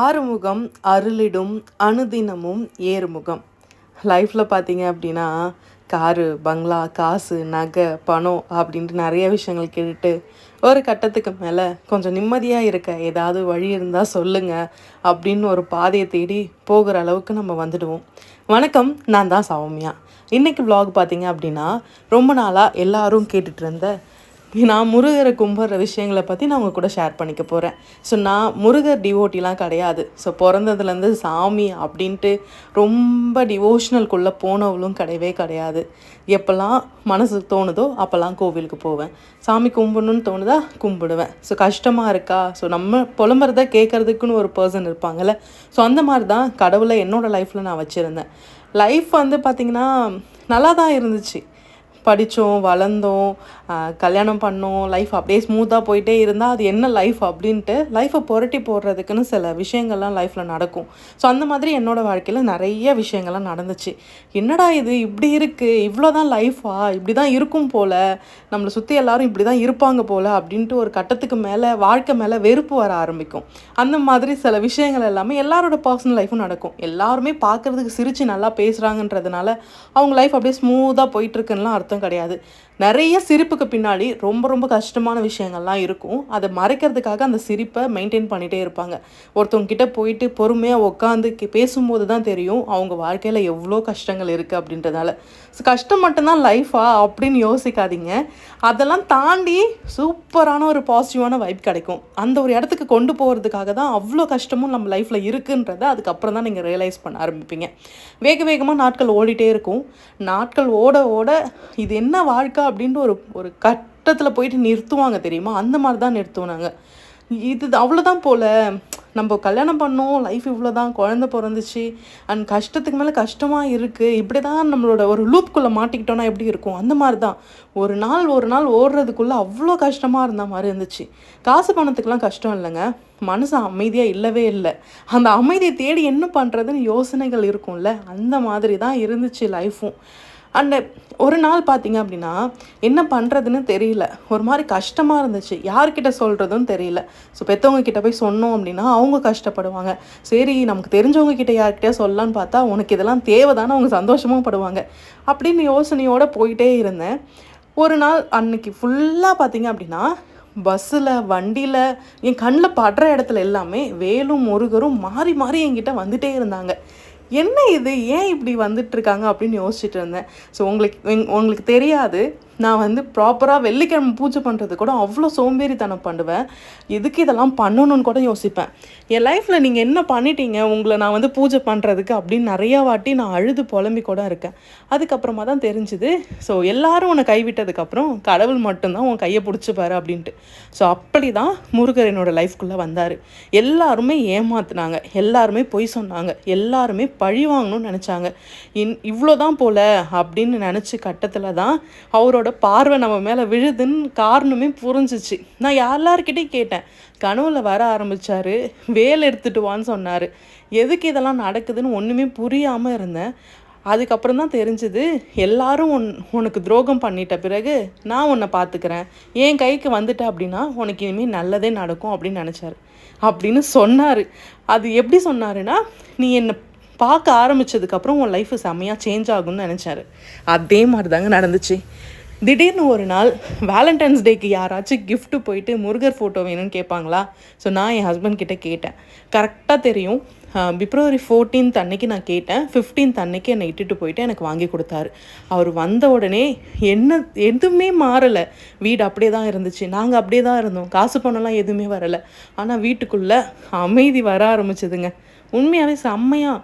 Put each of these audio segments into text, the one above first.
ஆறுமுகம் அருளிடும் அனுதினமும் ஏறுமுகம். லைஃப்பில் பார்த்தீங்க அப்படின்னா காரு பங்களா காசு நகை பணம் அப்படின்ட்டு நிறைய விஷயங்கள் கேட்டுட்டு ஒரு கட்டத்துக்கு மேலே கொஞ்சம் நிம்மதியாக இருக்க ஏதாவது வழி இருந்தால் சொல்லுங்கள் அப்படின்னு ஒரு பாதையை தேடி போகிற அளவுக்கு நம்ம வந்துடுவோம். வணக்கம் நான் தான் சௌமியா. இன்றைக்கி வ்ளாக் பார்த்தீங்க அப்படின்னா ரொம்ப நாளாக எல்லாரும் கேட்டுட்டு இருந்த நான் முருகரை கும்பிட்ற விஷயங்களை பற்றி நான் உங்கள் கூட ஷேர் பண்ணிக்க போகிறேன் ஸோ நான் முருகர் டிவோட்டிலாம் கிடையாது. ஸோ பிறந்ததுலேருந்து சாமி அப்படின்ட்டு ரொம்ப டிவோஷனல்குள்ளே போனவளும் கிடையவே கிடையாது. எப்போல்லாம் மனசு தோணுதோ அப்போல்லாம் கோவிலுக்கு போவேன். சாமி கும்பிடணும்னு தோணுதா? கும்பிடுவேன். ஸோ கஷ்டமாக இருக்கா? ஸோ நம்ம புலம்புறத கேட்குறதுக்குன்னு ஒரு பர்சன் இருப்பாங்கல்ல. ஸோ அந்த மாதிரி தான் கடவுளை என்னோடய லைஃப்பில் நான் வச்சுருந்தேன். லைஃப் வந்து பார்த்திங்கன்னா நல்லா தான் இருந்துச்சு. படித்தோம் வளர்ந்தோம் கல்யாணம் பண்ணோம் லைஃப் அப்படியே ஸ்மூத்தாக போயிட்டே இருந்தால் அது என்ன லைஃப் அப்படின்ட்டு லைஃப்பை புரட்டி போடுறதுக்குன்னு சில விஷயங்கள்லாம் லைஃப்பில் நடக்கும். ஸோ அந்த மாதிரி என்னோடய வாழ்க்கையில் நிறைய விஷயங்கள்லாம் நடந்துச்சு. என்னடா இது இப்படி இருக்குது இவ்வளோ தான் லைஃபா இப்படி தான் இருக்கும் போல். நம்மளை சுற்றி எல்லாரும் இப்படி தான் இருப்பாங்க போல் அப்படின்ட்டு ஒரு கட்டத்துக்கு மேலே வாழ்க்கை மேலே வெறுப்பு வர ஆரம்பிக்கும். அந்த மாதிரி சில விஷயங்கள் எல்லாமே எல்லாரோட பர்சனல் லைஃப்பும் நடக்கும். எல்லாருமே பார்க்குறதுக்கு சிரித்து நல்லா பேசுகிறாங்கன்றதுனால அவங்க லைஃப் அப்படியே ஸ்மூத்தாக போயிட்டுருக்குன்னுலாம் அர்த்தம் கிடையாது. நிறைய சிரிப்புக்கு பின்னாடி ரொம்ப ரொம்ப கஷ்டமான விஷயங்கள்லாம் இருக்கும். அதை மறைக்கிறதுக்காக அந்த சிரிப்பை மெயின்டைன் பண்ணிகிட்டே இருப்பாங்க. ஒருத்தவங்கிட்ட போயிட்டு பொறுமையாக உட்காந்து கே- பேசும்போது தான் தெரியும் அவங்க வாழ்க்கையில் எவ்வளோ கஷ்டங்கள் இருக்குது அப்படின்றதால. ஸோ கஷ்டம் மட்டும்தான் லைஃபா அப்படின்னு யோசிக்காதீங்க. அதெல்லாம் தாண்டி சூப்பரான ஒரு பாசிட்டிவான வைப் கிடைக்கும். அந்த ஒரு இடத்துக்கு கொண்டு போகிறதுக்காக தான் அவ்வளோ கஷ்டமும் நம்ம லைஃப்பில் இருக்குன்றதை அதுக்கப்புறம் தான் நீங்கள் ரியலைஸ் பண்ண ஆரம்பிப்பீங்க. வேக வேகமாக நாட்கள் ஓடிட்டே இருக்கும். நாட்கள் ஓட ஓட இது என்ன வாழ்க்கை அப்படின்ட்டு ஒரு ஒரு கட்டத்தில் போயிட்டு நிறுத்துவாங்க தெரியுமா? அந்த மாதிரி தான் நிறுத்துவாங்க இது அவ்வளோதான் போல். நம்ம கல்யாணம் பண்ணோம் லைஃப் இவ்வளோ தான் குழந்த பிறந்துச்சு அண்ட் கஷ்டத்துக்கு மேலே கஷ்டமாக இருக்குது இப்படி தான் நம்மளோட ஒரு லூப்குள்ளே மாட்டிக்கிட்டோன்னா எப்படி இருக்கும்? அந்த மாதிரி தான் ஒரு நாள் ஒரு நாள் ஓடுறதுக்குள்ளே அவ்வளோ கஷ்டமாக இருந்த மாதிரி இருந்துச்சு. காசு பணத்துக்கெலாம் கஷ்டம் இல்லைங்க. மனசு அமைதியாக இல்லவே இல்லை. அந்த அமைதியை தேடி என்ன பண்ணுறதுன்னு யோசனைகள் இருக்கும்ல. அந்த மாதிரி தான் இருந்துச்சு லைஃப்பும் அண்ட் ஒரு நாள் பார்த்தீங்க அப்படின்னா என்ன பண்ணுறதுன்னு தெரியல. ஒரு மாதிரி கஷ்டமாக இருந்துச்சு. யார்கிட்ட சொல்கிறதுன்னு தெரியல. ஸோ பெற்றவங்க கிட்ட போய் சொன்னோம் அப்படின்னா அவங்க கஷ்டப்படுவாங்க. சரி நமக்கு தெரிஞ்சவங்க கிட்ட யார்கிட்டயா சொல்லலான்னு பார்த்தா உனக்கு இதெல்லாம் தேவைதானே அவங்க சந்தோஷமும் படுவாங்க. அப்படின்னு யோசனையோடு போயிட்டே இருந்தேன். ஒரு நாள் அன்னைக்கு ஃபுல்லாக பார்த்தீங்க அப்படின்னா பஸ்ஸில் வண்டியில் என் கண்ணில் படுற இடத்துல எல்லாமே வேலும் முருகரும் மாறி மாறி என்கிட்ட வந்துட்டே இருந்தாங்க. என்ன இது? ஏன் இப்படி வந்துட்டு இருக்காங்க அப்படின்னு யோசிச்சுட்டு இருந்தேன். ஸோ உங்களுக்கு எங்- உங்களுக்கு தெரியாது. நான் வந்து ப்ராப்பராக வெள்ளிக்கிழமை பூஜை பண்ணுறது கூட அவ்வளோ சோம்பேறித்தனம் பண்ணுவேன். எதுக்கு இதெல்லாம் பண்ணணும்னு கூட யோசிப்பேன். என் லைஃப்பில் நீங்கள் என்ன பண்ணிட்டீங்க? உங்களை நான் வந்து பூஜை பண்ணுறதுக்கு அப்படின்னு நிறையா வாட்டி நான் அழுது புலம்பி கூட இருக்கேன். அதுக்கப்புறமா தான் தெரிஞ்சுது. ஸோ எல்லாரும் உன்னை கைவிட்டதுக்கப்புறம் கடவுள் மட்டும்தான் உன் கையை பிடிச்சிப்பாரு அப்படின்ட்டு. ஸோ அப்படி தான் முருகர் என்னோடய லைஃப்குள்ளே வந்தார். எல்லாருமே ஏமாத்துனாங்க. எல்லாருமே பொய் சொன்னாங்க. எல்லாருமே பழி வாங்கணும்னு நினச்சாங்க. இன் இவ்வளோ தான் போல அப்படின்னு நினச்ச கட்டத்தில் தான் அவரோட பார்வை நம்ம மேலே விழுதுன்னு காரணமே புரிஞ்சிச்சு. நான் எல்லாருக்கிட்டையும் கேட்டேன். கனவுல வர ஆரம்பிச்சாரு வேலை எடுத்துட்டு வான்னு சொன்னார். எதுக்கு இதெல்லாம் நடக்குதுன்னு ஒன்றுமே புரியாமல் இருந்தேன். அதுக்கப்புறம் தான் தெரிஞ்சுது எல்லாரும் உன் உனக்கு துரோகம் பண்ணிட்ட பிறகு நான் உன்னை பார்த்துக்கிறேன் என் கைக்கு வந்துட்ட அப்படின்னா உனக்கு இனிமேல் நல்லதே நடக்கும் அப்படின்னு நினச்சாரு. அப்படின்னு சொன்னார். அது எப்படி சொன்னாருன்னா நீ என்னை பார்க்க ஆரம்பிச்சதுக்கப்புறம் உன் லைஃப் செம்மையாக சேஞ்ச் ஆகும்னு நினச்சாரு. அதே மாதிரி தாங்க நடந்துச்சு. திடீர்னு ஒரு நாள் வேலண்டைன்ஸ் டேக்கு யாராச்சும் கிஃப்ட்டு போயிட்டு முருகர் ஃபோட்டோ வேணும்னு கேட்பாங்களா? ஸோ நான் என் ஹஸ்பண்ட் கிட்ட கேட்டேன். கரெக்டாக தெரியும். பிப்ரவரி ஃபோர்டீன்த் அன்னைக்கு நான் கேட்டேன். ஃபிஃப்டீன்த் அன்னைக்கு என்னை இட்டுட்டு போயிட்டு எனக்கு வாங்கி கொடுத்தாரு. அவர் வந்த உடனே என்ன எதுவுமே மாறலை. வீடு அப்படியே தான் இருந்துச்சு. நாங்கள் அப்படியே தான் இருந்தோம். காசு பணம்லாம் எதுவுமே வரலை. ஆனால் வீட்டுக்குள்ளே அமைதி வர ஆரம்பிச்சதுங்க. உண்மையாகவே செம்மையாக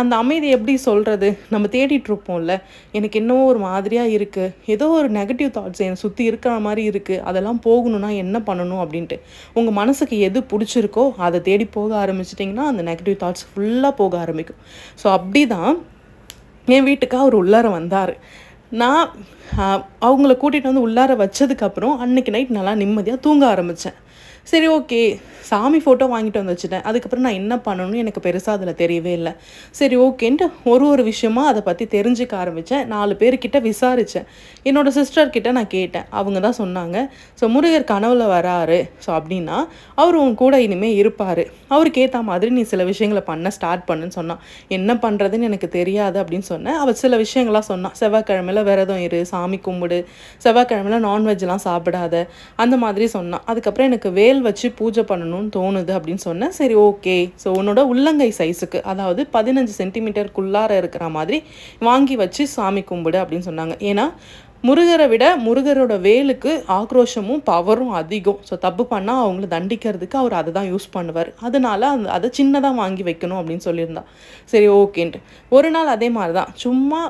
அந்த அமைதி எப்படி சொல்கிறது நம்ம தேடிட்டுருப்போம்ல எனக்கு என்னவோ ஒரு மாதிரியாக இருக்குது ஏதோ ஒரு நெகட்டிவ் தாட்ஸ் என்னை சுற்றி இருக்கிற மாதிரி இருக்குது அதெல்லாம் போகணும்னா என்ன பண்ணணும் அப்படின்ட்டு. உங்கள் மனசுக்கு எது பிடிச்சிருக்கோ அதை தேடி போக ஆரம்பிச்சிட்டிங்கன்னா அந்த நெகட்டிவ் தாட்ஸ் ஃபுல்லாக போக ஆரம்பிக்கும். ஸோ அப்படி தான் என் வீட்டுக்கு அவர் உள்ளார வந்தார். நான் அவங்கள கூட்டிகிட்டு வந்து உள்ளார வச்சதுக்கப்புறம் அன்னைக்கு நைட் நல்லா நிம்மதியாக தூங்க ஆரம்பித்தேன் சரி ஓகே. சாமி ஃபோட்டோ வாங்கிட்டு வந்து வச்சுட்டேன். அதுக்கப்புறம் நான் என்ன பண்ணணும்னு எனக்கு பெருசாக அதில் தெரியவே இல்லை. சரி ஓகேன்ட்டு ஒரு ஒரு விஷயமா அதை பற்றி தெரிஞ்சுக்க ஆரம்பித்தேன் நாலு பேர்கிட்ட விசாரித்தேன் என்னோட சிஸ்டர்கிட்ட நான் கேட்டேன். அவங்க தான் சொன்னாங்க ஸோ முருகர் கனவுல வராரு. ஸோ அப்படின்னா அவர் உன் கூட இனிமேல் இருப்பார். அவருக்கு ஏற்ற மாதிரி நீ சில விஷயங்களை பண்ண ஸ்டார்ட் பண்ணுன்னு சொன்னான். என்ன பண்ணுறதுன்னு எனக்கு தெரியாது அப்படின்னு சொன்னேன். அவள் சில விஷயங்களாக சொன்னான் செவ்வாய்க்கிழமையில் விரதம் இரு சாமி கும்பிடு. செவ்வாய்க்கிழமையில் நான்வெஜ்லாம் சாப்பிடாத. அந்த மாதிரி சொன்னான் அதுக்கப்புறம் எனக்கு வேலை வச்சு பூஜை பண்ணணும்னு தோணுது அப்படின்னு சொன்னேன் சரி ஓகே ஸோ உன்னோட உள்ளங்கை சைஸுக்கு அதாவது பதினஞ்சு சென்டிமீட்டருக்குள்ளார இருக்கிற மாதிரி வாங்கி வச்சு சாமி கும்பிடு அப்படின்னு சொன்னாங்க. ஏன்னா முருகரை விட முருகரோட வேலுக்கு ஆக்ரோஷமும் பவரும் அதிகம். ஸோ தப்பு பண்ணால் அவங்கள தண்டிக்கிறதுக்கு அவர் அதை தான் யூஸ் பண்ணுவார். அதனால அந்த அதை சின்னதாக வாங்கி வைக்கணும் அப்படின்னு சொல்லியிருந்தா. சரி ஓகேன்ட்டு. ஒரு நாள் அதே மாதிரி தான் சும்மா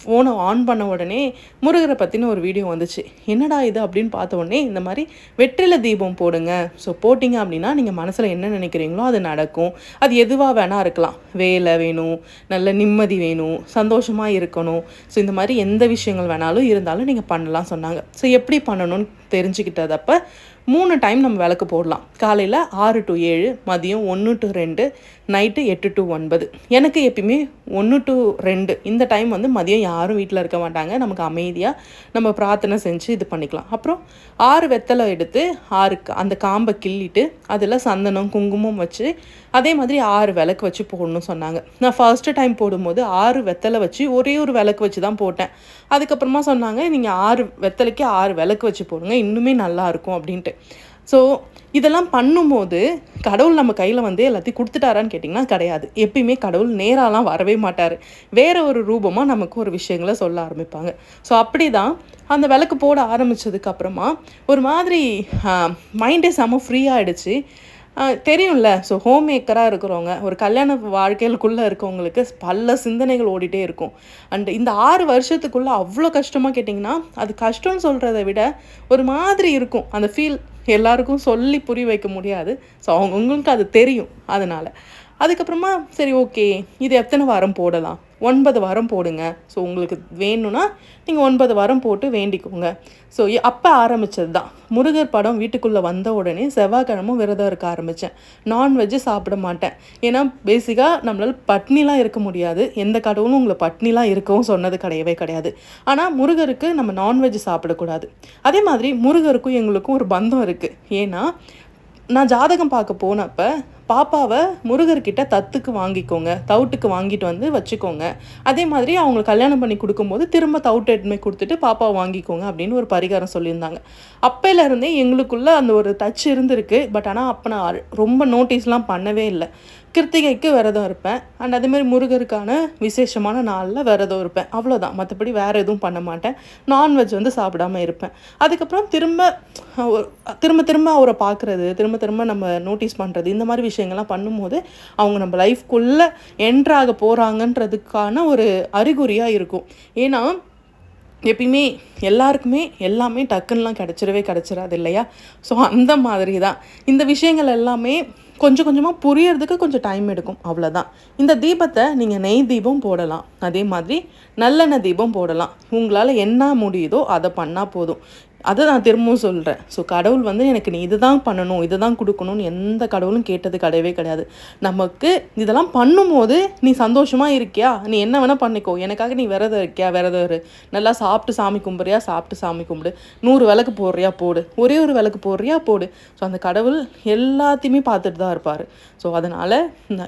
ஃபோனை ஆன் பண்ண உடனே முருகரை பற்றின ஒரு வீடியோ வந்துச்சு. என்னடா இது அப்படின்னு பார்த்த உடனே இந்த மாதிரி வெற்றில தீபம் போடுங்க. ஸோ போட்டிங்க அப்படின்னா நீங்கள் மனசில் என்ன நினைக்கிறீங்களோ அது நடக்கும். அது எதுவாக வேணால் இருக்கலாம். வேலை வேணும் நல்ல நிம்மதி வேணும் சந்தோஷமாக இருக்கணும். ஸோ இந்த மாதிரி எந்த விஷயங்கள் வேணாலும் இருந்தாலும் நீங்கள் பண்ணலாம் சொன்னாங்க. ஸோ எப்படி பண்ணணும்னு தெரிஞ்சுக்கிட்டதப்ப மூணு டைம் நம்ம விளக்கு போடலாம். காலையில் ஆறு டு ஏழு மதியம் ஒன்று டு ரெண்டு நைட்டு எட்டு டு ஒன்பது. எனக்கு எப்பயுமே ஒன்று டு ரெண்டு இந்த டைம் வந்து மதியம் யாரும் வீட்டில் இருக்க மாட்டாங்க. நமக்கு அமைதியாக நம்ம பிரார்த்தனை செஞ்சு இது பண்ணிக்கலாம். அப்புறம் ஆறு வெத்தலை எடுத்து ஆறு அந்த காம்பை கிள்ளிட்டு அதில் சந்தனம் குங்குமம் வச்சு அதே மாதிரி ஆறு விளக்கு வச்சு போடணும்னு சொன்னாங்க. நான் ஃபர்ஸ்ட்டு டைம் போடும்போது ஆறு வெத்தலை வச்சு ஒரே ஒரு விளக்கு வச்சு தான் போட்டேன். அதுக்கப்புறமா சொன்னாங்க நீங்கள் ஆறு வெத்தலைக்கு ஆறு விளக்கு வச்சு போடுங்க இன்னுமே நல்லாயிருக்கும் அப்படின்ட்டு. ஸோ இதெல்லாம் பண்ணும்போது கடவுள் நம்ம கையில் வந்து எல்லாத்தையும் கொடுத்துட்டாரான்னு கேட்டிங்கன்னா கிடையாது. எப்பயுமே கடவுள் நேராலாம் வரவே மாட்டார். வேறு ஒரு ரூபமாக நமக்கு ஒரு விஷயங்களை சொல்ல ஆரம்பிப்பாங்க. ஸோ அப்படி தான் அந்த விளக்கு போட ஆரம்பித்ததுக்கப்புறமா ஒரு மாதிரி மைண்டே செம்ம ஃப்ரீ ஆகிடுச்சு தெரியும்ல. ஸோ ஹோம் மேக்கராக இருக்கிறவங்க ஒரு கல்யாண வாழ்க்கைகளுக்குள்ளே இருக்கவங்களுக்கு பல சிந்தனைகள் ஓடிட்டே இருக்கும். அண்ட் இந்த ஆறு வருஷத்துக்குள்ளே அவ்வளோ கஷ்டமாக கேட்டிங்கன்னா அது கஷ்டம்னு சொல்கிறத விட ஒரு மாதிரி இருக்கும். அந்த ஃபீல் எல்லாருக்கும் சொல்லி புரிய வைக்க முடியாது. ஸோ அவங்கவுங்களுக்கு அது தெரியும் அதனால். அதுக்கப்புறமா சரி ஓகே இது எத்தனை வாரம் போடலாம்? ஒன்பது வாரம் போடுங்க. ஸோ உங்களுக்கு வேணும்னா நீங்கள் ஒன்பது வாரம் போட்டு வேண்டிக்கோங்க. ஸோ அப்போ ஆரம்பிச்சது தான் முருகர் படம் வீட்டுக்குள்ளே வந்த உடனே செவ்வாய்க்கிழமும் விரதம் இருக்க ஆரம்பித்தேன் நான்வெஜ்ஜு சாப்பிட மாட்டேன். ஏன்னா பேசிக்காக நம்மளால் பட்னிலாம் இருக்க முடியாது. எந்த கடவுளும் உங்களை பட்னிலாம் இருக்கவும் சொன்னது கிடையவே கிடையாது. ஆனால் முருகருக்கு நம்ம நான்வெஜ் சாப்பிடக்கூடாது. அதே மாதிரி முருகருக்கும் எங்களுக்கும் ஒரு பந்தம் இருக்குது ஏன்னா நான் ஜாதகம் பார்க்க போனப்போ பாப்பாவை முருகர்கிட்ட தத்துக்கு வாங்கிக்கோங்க தவுட்டுக்கு வாங்கிட்டு வந்து வச்சுக்கோங்க. அதே மாதிரி அவங்க கல்யாணம் பண்ணி கொடுக்கும்போது திரும்ப தவுட்டு எடுமை கொடுத்துட்டு பாப்பாவை வாங்கிக்கோங்க அப்படின்னு ஒரு பரிகாரம் சொல்லியிருந்தாங்க. அப்போலேருந்தே இருந்தே எங்களுக்குள்ள அந்த ஒரு டச் இருந்திருக்கு. பட் ஆனால் அப்போ நான் ரொம்ப நோட்டீஸ்லாம் பண்ணவே இல்லை. கிருத்திகைக்கு விரதம் இருப்பேன். அண்ட் அதேமாதிரி முருகருக்கான விசேஷமான நாளில் விரதம் இருப்பேன். அவ்வளோதான் மற்றபடி வேறு எதுவும் பண்ண மாட்டேன். நான்வெஜ் வந்து சாப்பிடாம இருப்பேன். அதுக்கப்புறம் திரும்ப ஒரு- திரும்ப திரும்ப அவரை பார்க்குறது திரும்ப திரும்ப நம்ம நோட்டீஸ் பண்ணுறது இந்த மாதிரி விஷயம் விஷயங்கள்லாம் பண்ணும்போது அவங்க நம்ம லைஃப்குள்ளே என்ட்ராக போகிறாங்கன்றதுக்கான ஒரு அறிகுறியாக இருக்கும். ஏன்னா எப்பயுமே எல்லாருக்குமே எல்லாமே டக்குன்னெலாம் கிடச்சிடவே கிடச்சிடாது இல்லையா? ஸோ அந்த மாதிரி தான் இந்த விஷயங்கள் எல்லாமே கொஞ்சம் கொஞ்சமாக புரியறதுக்கு கொஞ்சம் டைம் எடுக்கும். அவ்வளோதான் இந்த தீபத்தை நீங்கள் நெய் தீபம் போடலாம். அதே மாதிரி நல்லெண்ணெய் தீபம் போடலாம். உங்களால் என்ன முடியுதோ அதை பண்ணால் போதும். அதை நான் திரும்பவும் சொல்கிறேன் ஸோ கடவுள் வந்து எனக்கு நீ இதுதான் பண்ணணும் இதுதான் கொடுக்கணும்னு எந்த கடவுளும் கேட்டது கிடையவே கிடையாது. நமக்கு இதெல்லாம் பண்ணும்போது நீ சந்தோஷமாக இருக்கியா? நீ என்ன வேணால் பண்ணிக்கோ. எனக்காக நீ விரதம் இருக்கியா? விரதம் இரு. நல்லா சாப்பிட்டு சாமி கும்பிட்றியா? சாப்பிட்டு சாமி கும்பிடு. நூறு விளக்கு போடுறியா? போடு. ஒரே ஒரு விளக்கு போடுறியா? போடு. ஸோ அந்த கடவுள் எல்லாத்தையுமே பார்த்துட்டு தான் இருப்பார். ஸோ அதனால்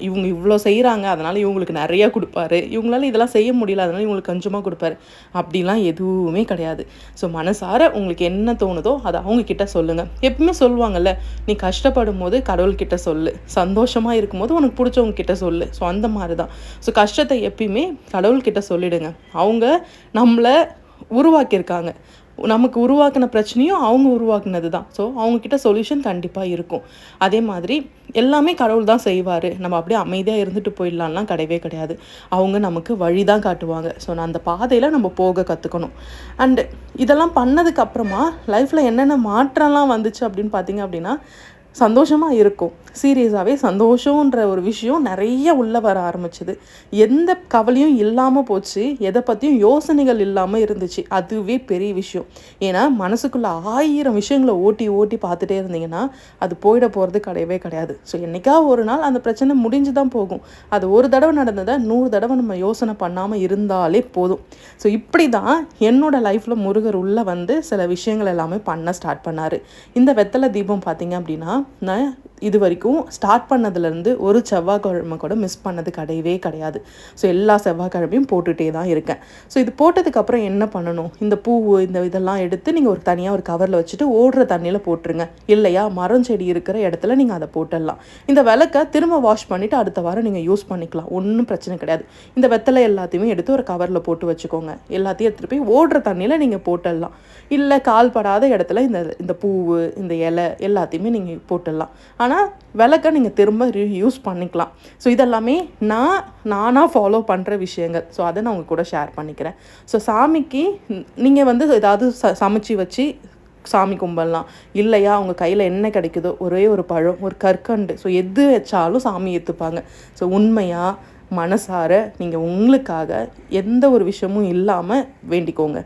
இவங்க இவ்வளோ செய்கிறாங்க அதனால் இவங்களுக்கு நிறையா கொடுப்பாரு. இவங்களால இதெல்லாம் செய்ய முடியல. அதனால் இவங்களுக்கு கொஞ்சமாக கொடுப்பாரு. அப்படிலாம் எதுவுமே கிடையாது. ஸோ மனசார உங்களுக்கு என்ன தோணுதோ அதை அவங்க கிட்ட சொல்லுங்கள் எப்பவுமே சொல்லுவாங்கல்ல நீ கஷ்டப்படும் போது கடவுள்கிட்ட சொல்லு. சந்தோஷமாக இருக்கும்போது உனக்கு பிடிச்சவங்க கிட்ட சொல்லு. ஸோ அந்த மாதிரி தான் ஸோ கஷ்டத்தை எப்பயுமே கடவுள்கிட்ட சொல்லிடுங்க. அவங்க நம்மளை உருவாக்கியிருக்காங்க. நமக்கு உருவாக்கின பிரச்சனையும் அவங்க உருவாக்குனது தான் ஸோ அவங்கக்கிட்ட சொல்யூஷன் கண்டிப்பாக இருக்கும். அதே மாதிரி எல்லாமே கடவுள் தான் செய்வார். நம்ம அப்படியே அமைதியாக இருந்துட்டு போயிடலாம்லாம் கிடையவே கிடையாது. அவங்க நமக்கு வழி தான் காட்டுவாங்க. ஸோ நான் அந்த பாதையில் நம்ம போக கற்றுக்கணும் அண்டு இதெல்லாம் பண்ணதுக்கப்புறமா லைஃப்பில் என்னென்ன மாற்றம்லாம் வந்துச்சு அப்படின்னு பார்த்தீங்க அப்படின்னா சந்தோஷமாக இருக்கும். சீரியஸாகவே சந்தோஷன்ற ஒரு விஷயம் நிறைய உள்ளே வர ஆரம்பிச்சது. எந்த கவலையும் இல்லாமல் போச்சு. எதை பற்றியும் யோசனைகள் இல்லாமல் இருந்துச்சு. அதுவே பெரிய விஷயம். ஏன்னா மனசுக்குள்ளே ஆயிரம் விஷயங்களை ஓட்டி ஓட்டி பார்த்துட்டே இருந்தீங்கன்னா அது போயிட போகிறது கிடையவே கிடையாது. ஸோ என்றைக்கா ஒரு நாள் அந்த பிரச்சனை முடிஞ்சு தான் போகும். அது ஒரு தடவை நடந்ததை நூறு தடவை நம்ம யோசனை பண்ணாமல் இருந்தாலே போதும். ஸோ இப்படி தான் என்னோடய லைஃப்பில் முருகர் உள்ளே வந்து சில விஷயங்கள் எல்லாமே பண்ண ஸ்டார்ட் பண்ணார். இந்த வெத்தலை தீபம் பார்த்தீங்க அப்படின்னா நான் இது வரைக்கும் ஸ்டார்ட் பண்ணதுலேருந்து ஒரு செவ்வாய்க்கிழமை கூட மிஸ் பண்ணது கிடையவே கிடையாது. ஸோ எல்லா செவ்வாய்க்கிழமையும் போட்டுகிட்டே தான் இருக்கேன். ஸோ இது போட்டதுக்கப்புறம் என்ன பண்ணணும்? இந்த பூ இந்த இதெல்லாம் எடுத்து நீங்கள் ஒரு தனியாக ஒரு கவரில் வச்சுட்டு ஓடுற தண்ணியில் போட்டுருங்க. இல்லையா? மரம் செடி இருக்கிற இடத்துல நீங்கள் அதை போட்டுடலாம். இந்த விளக்கை திரும்ப வாஷ் பண்ணிவிட்டு அடுத்த வாரம் நீங்கள் யூஸ் பண்ணிக்கலாம். ஒன்றும் பிரச்சனை கிடையாது. இந்த வெத்தலை எல்லாத்தையுமே எடுத்து ஒரு கவரில் போட்டு வச்சுக்கோங்க. எல்லாத்தையும் எடுத்துகிட்டு போய் ஓடுற தண்ணியில் நீங்கள் போட்டுடலாம். இல்லை கால்படாத இடத்துல இந்த இந்த பூவு இந்த இலை எல்லாத்தையுமே நீங்கள் போட்டுடலாம். ஆனால் விளக்க நீங்கள் திரும்ப யூஸ் பண்ணிக்கலாம். ஸோ இதெல்லாமே நான் நானாக ஃபாலோ பண்ணுற விஷயங்கள். ஸோ அதை நான் உங்கள் கூட ஷேர் பண்ணிக்கிறேன். ஸோ சாமிக்கு நீங்கள் வந்து ஏதாவது ச சமைச்சு வச்சு சாமி கும்பிடலாம். இல்லையா அவங்க கையில் என்ன கிடைக்குதோ ஒரே ஒரு பழம் ஒரு கற்கண்டு. ஸோ எது வச்சாலும் சாமி ஏற்றுப்பாங்க ஸோ உண்மையாக மனசார நீங்கள் உங்களுக்காக எந்த ஒரு விஷயமும் இல்லாமல் வேண்டிக்கோங்க.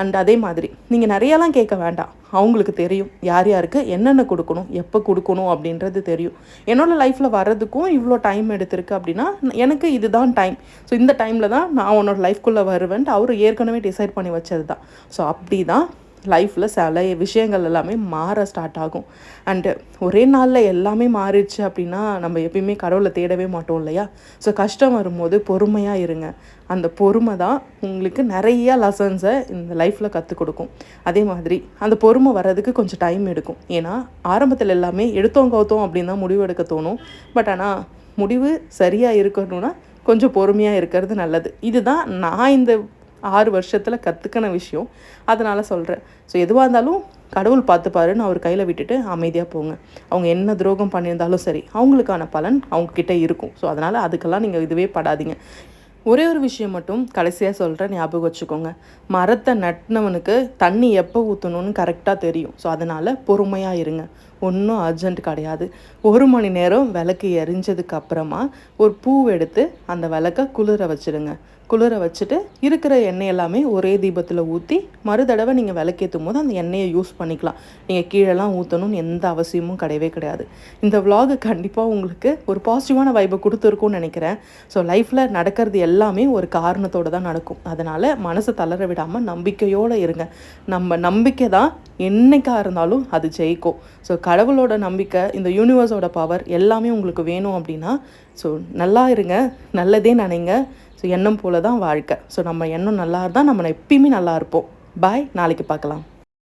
அண்ட் அதே மாதிரி நீங்கள் நிறையாலாம் கேட்க வேண்டாம். அவங்களுக்கு தெரியும் யார் யாருக்கு என்னென்ன கொடுக்கணும் எப்போ கொடுக்கணும் அப்படின்றது தெரியும். என்னோடய லைஃப்பில் வர்றதுக்கும் இவ்வளோ டைம் எடுத்திருக்கு அப்படின்னா எனக்கு இதுதான் டைம் ஸோ இந்த டைமில் தான் நான் உன்னோட லைஃப்குள்ளே வருவேன்ட்டு அவர் ஏற்கனவே டிசைட் பண்ணி வச்சது தான் ஸோ அப்படி தான் லைஃப்பில் சில விஷயங்கள் எல்லாமே மாற ஸ்டார்ட் ஆகும். அண்டு ஒரே நாளில் எல்லாமே மாறிடுச்சு அப்படின்னா நம்ம எப்பயுமே கடவுளை தேடவே மாட்டோம் இல்லையா? ஸோ கஷ்டம் வரும்போது பொறுமையாக இருங்க. அந்த பொறுமை தான் உங்களுக்கு நிறையா லெசன்ஸை இந்த லைஃப்பில் கற்றுக் கொடுக்கும். அதே மாதிரி அந்த பொறுமை வர்றதுக்கு கொஞ்சம் டைம் எடுக்கும். ஏன்னா ஆரம்பத்தில் எல்லாமே எடுத்தோம் கவுத்தோம் அப்படின்னு தான் முடிவு எடுக்க தோணும். பட் ஆனால் முடிவு சரியாக இருக்கணும்னா கொஞ்சம் பொறுமையாக இருக்கிறது நல்லது. இதுதான் நான் இந்த ஆறு வருஷத்தில் கற்றுக்கின விஷயம். அதனால் சொல்கிறேன் ஸோ எதுவாக இருந்தாலும் கடவுள் பார்த்துப்பாருன்னு அவர் கையில் விட்டுட்டு அமைதியாக போங்க. அவங்க என்ன துரோகம் பண்ணியிருந்தாலும் சரி அவங்களுக்கான பலன் அவங்கக்கிட்ட இருக்கும். ஸோ அதனால் அதுக்கெல்லாம் நீங்கள் இதுவே படாதீங்க. ஒரே ஒரு விஷயம் மட்டும் கடைசியாக சொல்கிறேன் ஞாபகம் வச்சுக்கோங்க. மரத்தை நட்டினவனுக்கு தண்ணி எப்போ ஊற்றணும்னு கரெக்டாக தெரியும். ஸோ அதனால் பொறுமையாக இருங்க. ஒன்றும் அர்ஜென்ட் கிடையாது. ஒரு மணி நேரம் விளக்கு எரிஞ்சதுக்கு அப்புறமா ஒரு பூ எடுத்து அந்த விளக்கை குளிர வச்சுடுங்க குளிர வச்சுட்டு இருக்கிற எண்ணெய் எல்லாமே ஒரே தீபத்தில் ஊற்றி மறு தடவை நீங்கள் விளக்கேற்றும் போது அந்த எண்ணெயை யூஸ் பண்ணிக்கலாம். நீங்கள் கீழெல்லாம் ஊற்றணும்னு எந்த அவசியமும் கிடையவே கிடையாது. இந்த விலாகு கண்டிப்பாக உங்களுக்கு ஒரு பாசிட்டிவான வைப்பை கொடுத்துருக்கும்னு நினைக்கிறேன். ஸோ லைஃப்பில் நடக்கிறது எல்லாமே ஒரு காரணத்தோடு தான் நடக்கும். அதனால் மனசை தளர விடாமல் நம்பிக்கையோடு இருங்க. நம்ம நம்பிக்கை தான் என்னைக்காக இருந்தாலும் அது ஜெயிக்கும். ஸோ கடவுளோட நம்பிக்கை இந்த யூனிவர்ஸோட பவர் எல்லாமே உங்களுக்கு வேணும் அப்படின்னா ஸோ நல்லா இருங்க. நல்லதே நினைங்க. ஸோ எண்ணம் போல தான் வாழ்க்கை. ஸோ நம்ம எண்ணம் நல்லா இருந்தால் நம்ம எப்பயுமே நல்லா இருப்போம் பாய் நாளைக்கு பார்க்கலாம்.